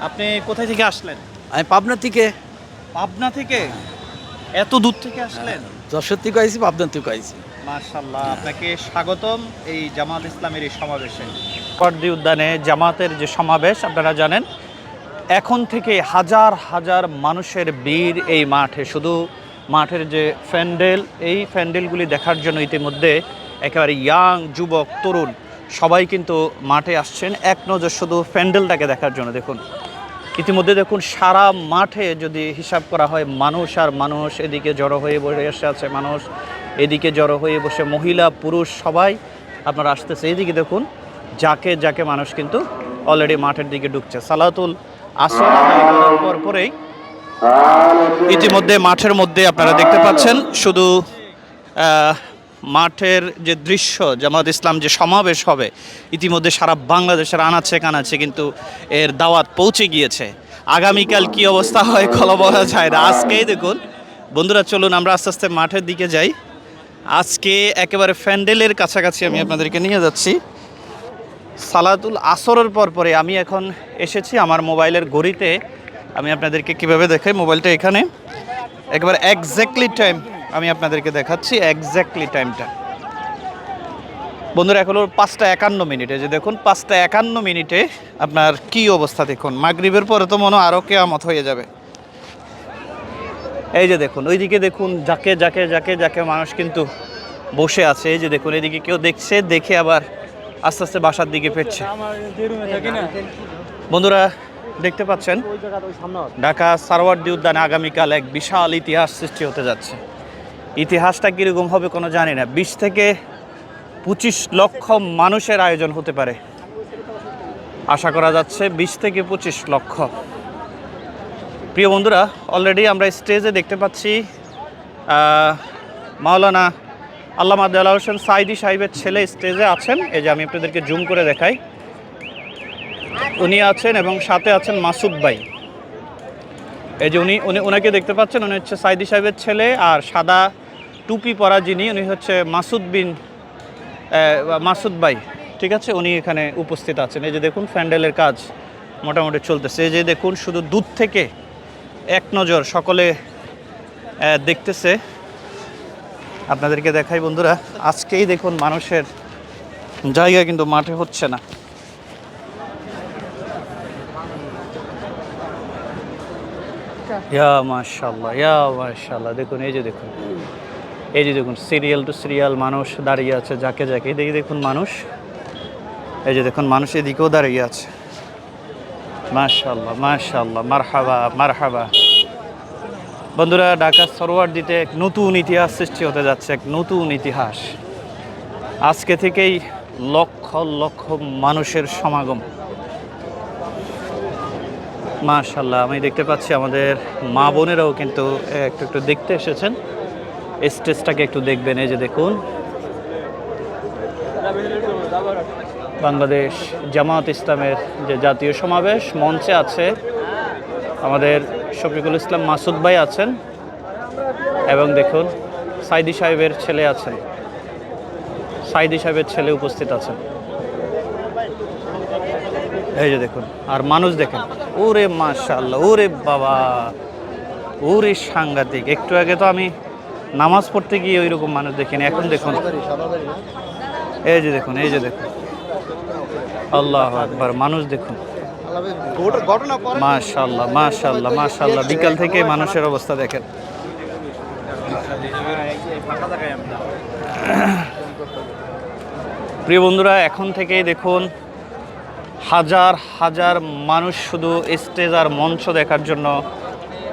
আপনি কোথায় থেকে আসলেন? আমি পাবনা থেকে। পাবনা থেকে? এত দূর থেকে আসলেন? যশোর থেকে আইছি পাবনা থেকে আইছি। মার্শাল্লাহ আপনাকে স্বাগতম এই জামাত ইসলামের এই সমাবেশে। পর্দি উদ্যানে জামাতের যে সমাবেশ আপনারা জানেন এখন থেকে হাজার হাজার মানুষের ভিড় এই মাঠে। শুধু মাঠের যে প্যান্ডেল এই প্যান্ডেলগুলি দেখার জন্য ইতিমধ্যে একেবারে ইয়াং যুবক তরুণ সবাই কিন্তু মাঠে আসছেন। এক নজর শুধু প্যান্ডেলটাকে দেখার জন্য দেখুন। ইতিমধ্যে দেখুন সারা মাঠে যদি হিসাব করা হয় মানুষ আর মানুষ, এদিকে জড়ো হয়ে বসে আছে মানুষ, এদিকে জড়ো হয়ে বসে মহিলা, পুরুষ, সবাই আপনারা আসতেছে। এদিকে দেখুন, যাকে যাকে মানুষ কিন্তু অলরেডি মাঠের দিকে ঢুকছে। সালাতুল আসর পরেই ইতিমধ্যে মাঠের মধ্যে আপনারা দেখতে পাচ্ছেন, শুধু মাঠের যে দৃশ্য, জামাত ইসলাম যে সমাবেশ হবে, ইতিমধ্যে সারা বাংলাদেশের আনাচে কানাচে কিন্তু এর দাওয়াত পৌঁছে গিয়েছে। আগামীকাল কি অবস্থা হয় কলা বলা যায় না। আজকেই দেখুন, বন্ধুরা চলুন, আমরা আস্তে আস্তে মাঠের দিকে যাই। আজকে একেবারে ফ্যান্ডেলের কাছাকাছি আমি আপনাদেরকে নিয়ে যাচ্ছি। সালাতুল আসরের পর পরে আমি এখন এসেছি আমার মোবাইলের ঘড়িতে। আমি আপনাদেরকে কীভাবে দেখাই? মোবাইলটা এখানে। একেবারে এক্স্যাক্টলি টাইম আমি আপনাদেরকে দেখাচ্ছি এক্স্যাক্টলি টাইমটা বন্ধুরা, এখন পাঁচটা একান্ন মিনিটে। যে দেখুন, পাঁচটা একান্ন মিনিটে আপনার কি অবস্থা দেখুন। মাগরিবের পরে তো মনে আরও কেয়ামত হয়ে যাবে। এই যে দেখুন, ওইদিকে দেখুন, যাকে যাকে যাকে যাকে মানুষ কিন্তু বসে আছে। এই যে দেখুন, এদিকে কেউ দেখছে, দেখে আবার আস্তে আস্তে বাসার দিকে ফিরছে। বন্ধুরা, দেখতে পাচ্ছেন? ঢাকা সারওয়ার্দী উদ্যানে আগামীকাল এক বিশাল ইতিহাস সৃষ্টি হতে যাচ্ছে। ইতিহাসটা কীরকম হবে কোনো জানি না। বিশ থেকে পঁচিশ লক্ষ মানুষের আয়োজন হতে পারে। আশা করা যাচ্ছে বিশ থেকে পঁচিশ লক্ষ। প্রিয় বন্ধুরা অলরেডি আমরা স্টেজে দেখতে পাচ্ছি মাওলানা আল্লাহ আল্লাহ হোসেন সাইদি সাহেবের ছেলে স্টেজে আছেন। এই যে আমি আপনাদেরকে জুম করে দেখাই। উনি আছেন এবং সাথে আছেন মাসুদ ভাই। এই যে উনি উনি ওনাকে দেখতে পাচ্ছেন, উনি হচ্ছে সাইদি সাহেবের ছেলে আর সাদা টুপি পরা যিনি, উনি হচ্ছে মাসুদ বিন মাসুদ ভাই, ঠিক আছে? উনি এখানে উপস্থিত আছেন। এই যে দেখুন প্যান্ডেলের কাজ মোটামুটি চলতেছে। এই যে দেখুন, শুধু দূর থেকে এক নজর সকলে দেখতেছে। আপনাদেরকে দেখাই বন্ধুরা, আজকেই দেখুন মানুষের জায়গা কিন্তু মাঠে হচ্ছে না। ইয়া মাশাল্লাহ ইয়া মাশাল্লাহ দেখুন, এই যে দেখুন। এই যে দেখুন সিরিয়াল টু সিরিয়াল মানুষ দাঁড়িয়ে আছে, যাকে যাকে। দেখি দেখুন মানুষ, এই যে দেখুন মানুষ এদিকেও দাঁড়িয়ে আছে। মাশাল্লাহ মাশাল্লাহ মারহাবা মারহাবা। বন্ধুরা ঢাকা সরোয়ার দিতে এক নতুন ইতিহাস সৃষ্টি হতে যাচ্ছে, এক নতুন ইতিহাস। আজকে থেকেই লক্ষ লক্ষ মানুষের সমাগম। মাশাল্লাহ আমি দেখতে পাচ্ছি আমাদের মা বোনেরাও কিন্তু একটু একটু দেখতে এসেছেন। স্টেজটাকে একটু দেখবেন, এই যে দেখুন। বাংলাদেশ জামাত ইসলামের যে জাতীয় সমাবেশ, মঞ্চে আছে আমাদের শফিকুল ইসলাম মাসুদ ভাই আছেন এবং দেখুন, সাইদি সাহেবের ছেলে আছেন। সাইদি সাহেবের ছেলে উপস্থিত আছেন। এই যে দেখুন, আর মানুষ দেখেন, ওরে মাশাল্লাহ ওরে বাবা, ওরে সাংঘাতিক। একটু আগে তো আমি নামাজ পড়তে গিয়ে ওই রকম মানুষ দেখিনি। এখন দেখুন। এই যে দেখুন, এই যে দেখুন। আল্লাহ আকবার, মানুষ দেখুন। মাশাল্লাহ মাশাল্লাহ মাশাল্লাহ বিকাল থেকে মানুষের অবস্থা দেখেন। প্রিয় বন্ধুরা, এখন থেকেই দেখুন, হাজার হাজার মানুষ শুধু স্টেজ আর মঞ্চ দেখার জন্য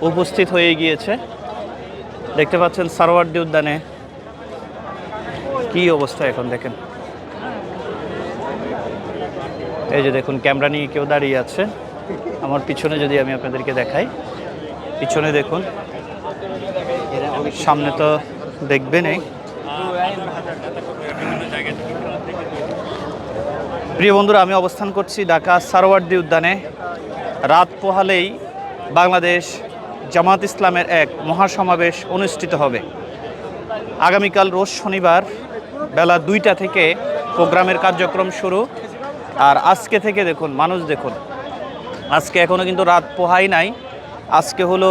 উপস্থিত হয়ে গিয়েছে। দেখতে পাচ্ছেন সারওয়ার্ডি উদ্যানে। কি অবস্থা এখন দেখেন। এই যে দেখুন, ক্যামেরা নিয়ে কেউ দাঁড়িয়ে আছে। আমার পিছনে যদি আমি আপনাদেরকে দেখাই, পিছনে দেখুন, সামনে তো দেখবেনই প্রিয় বন্ধুরা, আমি অবস্থান করছি ঢাকা সারওয়ার্দী উদ্যানে। রাত পোহালেই বাংলাদেশ জামাত ইসলামের এক মহাসমাবেশ অনুষ্ঠিত হবে। আগামীকাল রোজ শনিবার বেলা দুইটা থেকে প্রোগ্রামের কার্যক্রম শুরু। আর আজকে থেকে দেখুন, মানুষ দেখুন, আজকে এখনও কিন্তু রাত পোহাই নাই। আজকে হলো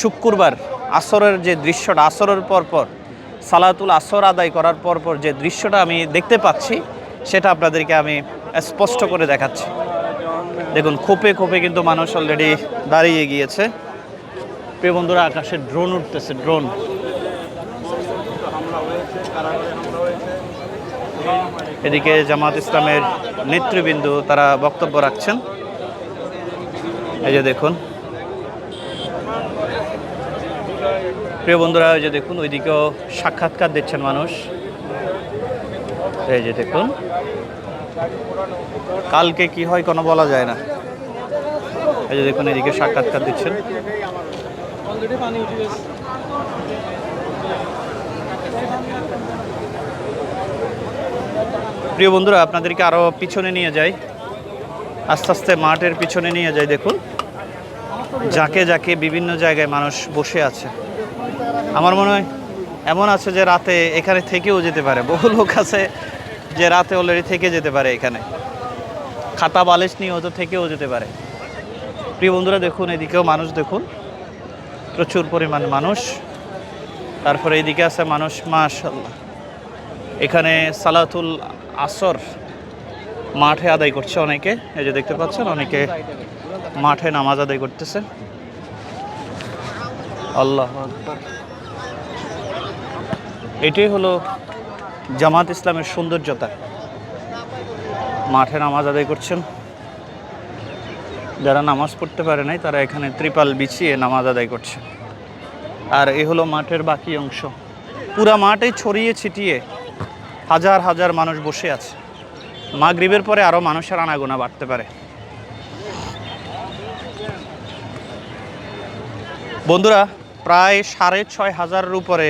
শুক্রবার, আসরের যে দৃশ্যটা, আসরের পর পর, সালাতুল আসর আদায় করার পর পর যে দৃশ্যটা আমি দেখতে পাচ্ছি, সেটা আপনাদেরকে আমি স্পষ্ট করে দেখাচ্ছি। দেখুন, খোপে খোপে কিন্তু মানুষ অলরেডি দাঁড়িয়ে গিয়েছে। প্রিয় বন্ধুরা, আকাশে ড্রোন উঠতেছে ড্রোন এদিকে জামাত ইসলামের নেতৃবৃন্দ তারা বক্তব্য রাখছেন। এই যে দেখুন। প্রিয় বন্ধুরা, এই যে দেখুন, ওইদিকেও সাক্ষাৎকার দিচ্ছেন মানুষ। এই যে দেখুন। কালকে কি হয় কোনো বলা যায় না। এই যে দেখুন, এদিকে সাক্ষাৎকার দিচ্ছেন। প্রিয় বন্ধুরা, আপনাদেরকে আরও পিছনে নিয়ে যাই। আস্তে আস্তে মাঠের পিছনে নিয়ে যাই, দেখুন। যাকে যাকে বিভিন্ন জায়গায় মানুষ বসে আছে। আমার মনে হয় এমন আছে যে রাতে এখানে থেকেও যেতে পারে। বহু লোক আছে যে রাতে অলরেডি থেকে যেতে পারে এখানে। খাতা বালিশ নিয়ে হয়তো থেকেও যেতে পারে। প্রিয় বন্ধুরা, দেখুন, এদিকেও মানুষ দেখুন। প্রচুর পরিমাণ মানুষ। তারপরে এদিকে আছে মানুষ মাশাল্লাহ এখানে সালাতুল আসর মাঠে আদায় করছে অনেকে। এই যে দেখতে পাচ্ছেন, অনেকে মাঠে নামাজ আদায় করতেছে। আল্লাহ। এটাই হলো জামাত ইসলামের সৌন্দর্যতা। মাঠে নামাজ আদায় করছেন। যারা নামাজ পড়তে পারে নাই, তারা এখানে ত্রিপাল বিছিয়ে নামাজ আদায় করছে। আর এ হলো মাঠের বাকি অংশ। পুরা মাঠে ছড়িয়ে ছিটিয়ে হাজার হাজার মানুষ বসে আছে। মাগরিবের পরে আরও মানুষের আনাগোনা বাড়তে পারে। বন্ধুরা, প্রায় সাড়ে ছয় হাজারের উপরে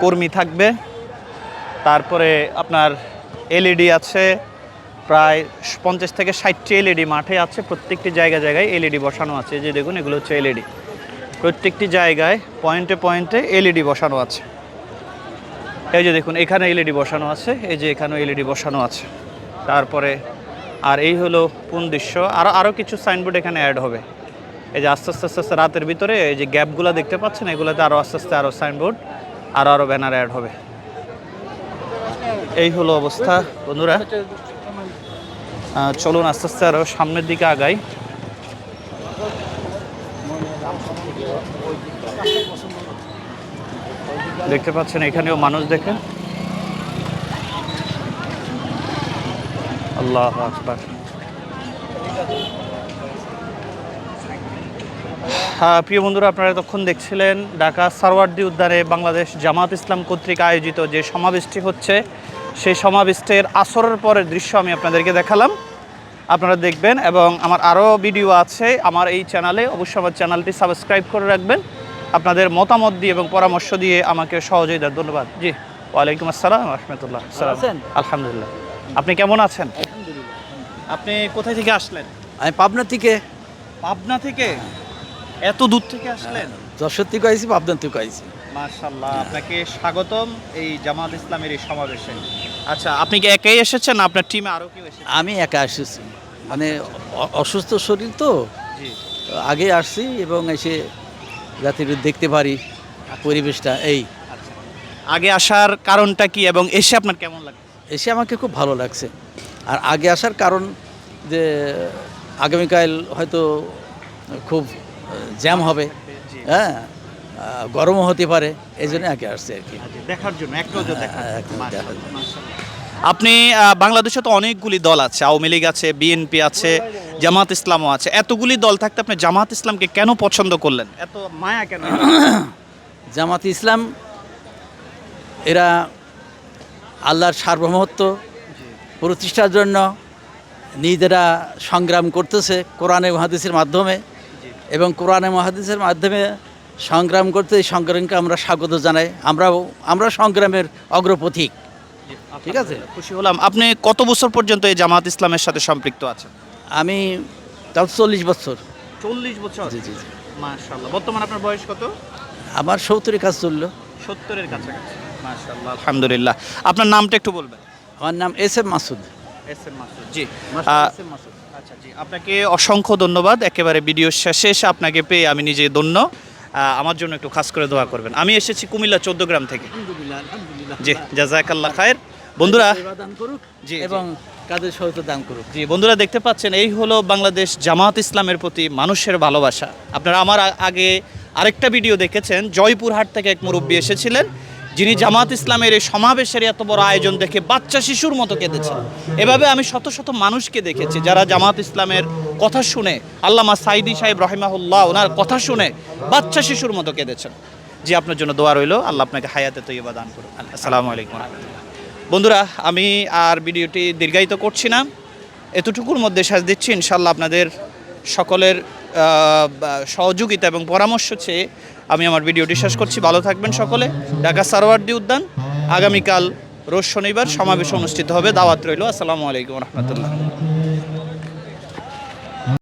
কর্মী থাকবে। তারপরে আপনার এলইডি আছে প্রায় পঞ্চাশ থেকে ষাটটি এলইডি মাঠে আছে, প্রত্যেকটি জায়গায় জায়গায় এলইডি বসানো আছে। যে দেখুন, এগুলো হচ্ছে এলইডি। প্রত্যেকটি জায়গায় পয়েন্টে পয়েন্টে এলইডি বসানো আছে। এই যে দেখুন, এখানে এলইডি বসানো আছে, এই যে এখানেও এলইডি বসানো আছে। তারপরে, আর এই হলো কোন দৃশ্য? আরও আরও কিছু সাইনবোর্ড এখানে অ্যাড হবে। এই যে আস্তে আস্তে আস্তে আস্তে রাতের ভিতরে এই যে গ্যাপগুলো দেখতে পাচ্ছেন, এগুলোতে আরও আস্তে আস্তে আরও সাইনবোর্ড আরও আরও ব্যানার অ্যাড হবে। এই হলো অবস্থা, বন্ধুরা। চলুন আস্তে আস্তে আরও সামনের দিকে আগাই। দেখতে পাচ্ছেন এখানেও মানুষ দেখে। আল্লাহ আকবার। হ্যাঁ প্রিয় বন্ধুরা, আপনারা তখন দেখছিলেন ঢাকা সারওয়ার্দী উদ্যানে বাংলাদেশ জামাত ইসলাম কর্তৃক আয়োজিত যে সমাবেশটি হচ্ছে সেই সমাবেশের আসরের পরের দৃশ্য আমি আপনাদেরকে দেখালাম। আপনারা দেখবেন এবং আমার আরও ভিডিও আছে আমার এই চ্যানেলে। অবশ্যই আমার চ্যানেলটি সাবস্ক্রাইব করে রাখবেন। আপনাদের মতামত দিয়ে এবং পরামর্শ দিয়ে আমাকে সহযোগিতার ধন্যবাদ। জি ওয়ালাইকুম আসসালাম রহমতুল্লাহ। আছেন? আলহামদুলিল্লাহ। আপনি কেমন আছেন? আপনি কোথায় থেকে আসলেন? আমি পাবনা থেকে। পাবনা থেকে? এত দূর থেকে আসলেন? যশোর থেকে আইছি পাবনা থেকে আইছি। মাশাল্লাহ আপনাকে স্বাগতম এই জামাত ইসলামের এই সমাবেশে। আচ্ছা আপনি কি একাই এসেছেন আপনার টিমে আরও কেউ এসেছে? আমি একা এসেছি। মানে অসুস্থ শরীর তো। জি। আগে আসছি এবং এসে যাতে একটু দেখতে পারি পরিবেশটা এই। আচ্ছা। আগে আসার কারণটা কি এবং এসে আপনার কেমন লাগে এসে আমাকে খুব ভালো লাগছে। আর আগে আসার কারণ যে আগামীকাল হয়তো খুব জ্যাম হবে। হ্যাঁ গরমও হতে পারে এই জন্য আগে আসছে আর কি। আচ্ছা, দেখার জন্য এক নজর হ্যাঁ, এক। আপনি বাংলাদেশে তো অনেকগুলি দল আছে আওয়ামী লীগ আছে বিএনপি আছে জামাত ইসলামও আছে। এতগুলি দল থাকতে আপনি জামাত ইসলামকে কেন পছন্দ করলেন? এত মায়া কেন? জামাত ইসলাম এরা আল্লাহর সার্বভৌমত্ব প্রতিষ্ঠার জন্য নিজেরা সংগ্রাম করতেছে কোরআনে মহাদিসের মাধ্যমে এবং কোরআনে মহাদিসের মাধ্যমে সংগ্রাম করতে এই সংগ্রামকে আমরা স্বাগত জানাই। আমরাও আমরা সংগ্রামের অগ্রপথিক। ঠিক আছে। খুশি হলাম। আপনি কত বছর পর্যন্ত এই জামাত ইসলামের সাথে সম্পৃক্ত আছেন? আমি তাও চল্লিশ বছর। চল্লিশ বছর? জি জি জি। মাশাল্লাহ বর্তমান আপনার বয়স কত? আমার সত্তরের কাজ চলল। সত্তরের কাছাকাছি। মাশাল্লাহ আলহামদুলিল্লাহ। আপনার নামটা একটু বলবেন? আমার নাম S M Masud. S M Masud জি। S M Masud. আচ্ছা আচ্ছা জি। আপনাকে অসংখ্য ধন্যবাদ। একেবারে ভিডিও শেষে আপনাকে পেয়ে আমি নিজে ধন্য। আমার জন্য একটু খাস করে দোয়া করবেন। আমি এসেছি কুমিল্লা চোদ্দ গ্রাম থেকে। জি জাজাকাল্লা খায়ের। বন্ধুরা জি। এবং কাদের সহিত দান করুক। জি বন্ধুরা দেখতে পাচ্ছেন এই হলো বাংলাদেশ জামাত ইসলামের প্রতি মানুষের ভালোবাসা। আপনারা আমার আগে আরেকটা ভিডিও দেখেছেন জয়পুরহাট থেকে এক মুরব্বী এসেছিলেন। যিনি জামাত ইসলামের এই সমাবেশের এত বড় আয়োজন দেখে বাচ্চা শিশুর মতো কেঁদেছেন। এভাবে আমি শত শত মানুষকে দেখেছি যারা জামাত ইসলামের কথা শুনে, আল্লামা সাইদি সাহেব রহিমাহুল্লাহ ওনার কথা শুনে বাচ্চা শিশুর মতো কেঁদেছেন। জি, আপনার জন্য দোয়া রইল। আল্লাহ আপনাকে হায়াতে তৈবা দান করুন আসসালামু আলাইকুম বন্ধুরা, আমি আর ভিডিওটি দীর্ঘায়িত করছি না। এতটুকুর মধ্যে সাজ দিচ্ছি। ইনশাল্লাহ আপনাদের সকলের সহযোগিতা এবং পরামর্শ চেয়ে আমি আমার ভিডিওটি শেষ করছি। ভালো থাকবেন সকলে। ঢাকা সারোয়ার্দি উদ্যান। আগামীকাল রোজ শনিবার সমাবেশ অনুষ্ঠিত হবে। দাওয়াত রইল। আসসালামু আলাইকুম রহমতুল্লাহ।